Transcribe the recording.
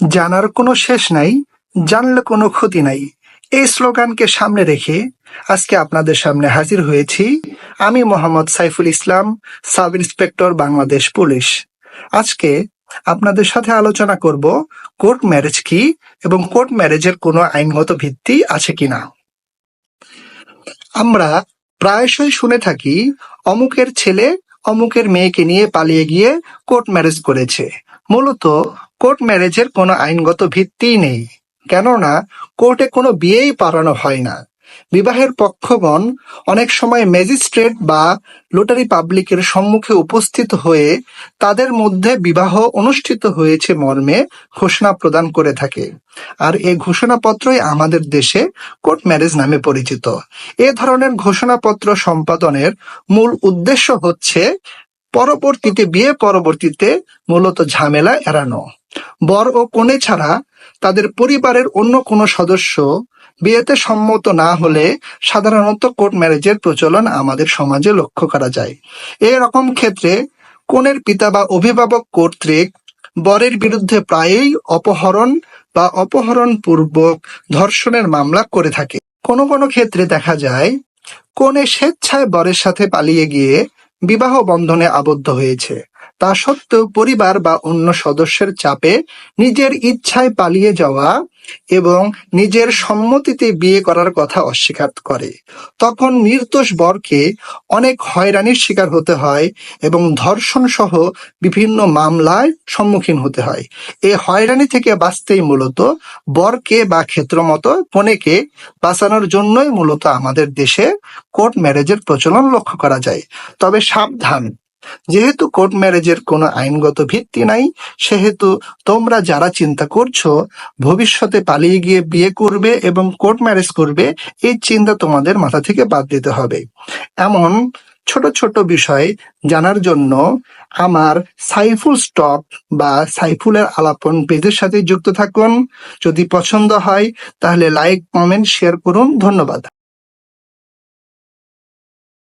জানার কোনো শেষ নাই, জানলে কোনো ক্ষতি নাই। এই স্লোগানকে সামনে রেখে আজকে আপনাদের সামনে হাজির হয়েছি আমি Mohammad Saiful Islam, sub inspector Bangladesh police. আজকে আপনাদের সাথে আলোচনা করব, কোর্ট ম্যারেজ কি এবং কোর্ট ম্যারেজের কোনো আইনগত ভিত্তি আছে কিনা। আমরা প্রায়শই শুনে থাকি, অমুকের ছেলে অমুকের মেয়েকে নিয়ে পালিয়ে গিয়ে কোর্ট ম্যারেজ করেছে। মূলত কোর্ট ম্যারেজের কোনো আইনগত ভিত্তিই নেই। কেননা, কোর্টে কোনো বিয়েই পালানো হয় না। বিবাহের পক্ষগণ অনেক সময় ম্যাজিস্ট্রেট বা লোটারি পাবলিকের সম্মুখে উপস্থিত হয়ে তাদের মধ্যে বিবাহ অনুষ্ঠিত হয়েছে মর্মে ঘোষণা প্রদান করে থাকে। আর এই ঘোষণাপত্রই আমাদের দেশে কোর্ট ম্যারেজ নামে পরিচিত। এ ধরনের ঘোষণাপত্র সম্পাদনের মূল উদ্দেশ্য হচ্ছে পরবর্তীতে, বিয়ে পরবর্তীতে মূলত ঝামেলা এড়ানো। বর ও কনে ছাড়া তাদের পরিবারের অন্য কোনো সদস্য বিয়েতে সম্মত না হলে সাধারণত কোর্ট ম্যারেজের প্রচলন আমাদের সমাজে লক্ষ্য করা যায়। এরকম ক্ষেত্রে কনের পিতা বা অভিভাবক কর্তৃক বরের বিরুদ্ধে প্রায়ই অপহরণ বা অপহরণ পূর্বক ধর্ষণের মামলা করে থাকে। কোনো কোনো ক্ষেত্রে দেখা যায়, কনে স্বেচ্ছায় বরের সাথে পালিয়ে গিয়ে বিবাহ বন্ধনে আবদ্ধ হয়েছে। তা সত্ত্বেও পরিবার বা অন্য সদস্যের চাপে নিজের ইচ্ছায় পালিয়ে যাওয়া এবং নিজের সম্মতিতে বিয়ে করার কথা অস্বীকার করে। তখন নির্দোষ বরকে অনেক হয়রানির শিকার হতে হয় এবং ধর্ষণ সহ বিভিন্ন মামলায় সম্মুখীন হতে হয়। এই হয়রানি থেকে বাঁচতেই মূলত বরকে বা ক্ষেত্রমতো কনেকে বাঁচানোর জন্যই মূলত আমাদের দেশে কোর্ট ম্যারেজের প্রচলন লক্ষ্য করা যায়। তবে সাবধান। যেহেতু কোর্ট ম্যারেজের কোনো আইনগত ভিত্তি নাই, সেহেতু তোমরা যারা চিন্তা করছ, ভবিষ্যতে পালিয়ে গিয়ে বিয়ে করবে এবং কোর্ট ম্যারেজ করবে, এই চিন্তা তোমাদের মাথা থেকে বাদ দিতে হবে। এমন ছোট ছোট বিষয় জানার জন্য আমার সাইফুল স্টক বা সাইফুলের আলাপন পেজের সাথে যুক্ত থাকুন। যদি পছন্দ হয়, তাহলে লাইক, কমেন্ট, শেয়ার করুন। ধন্যবাদ।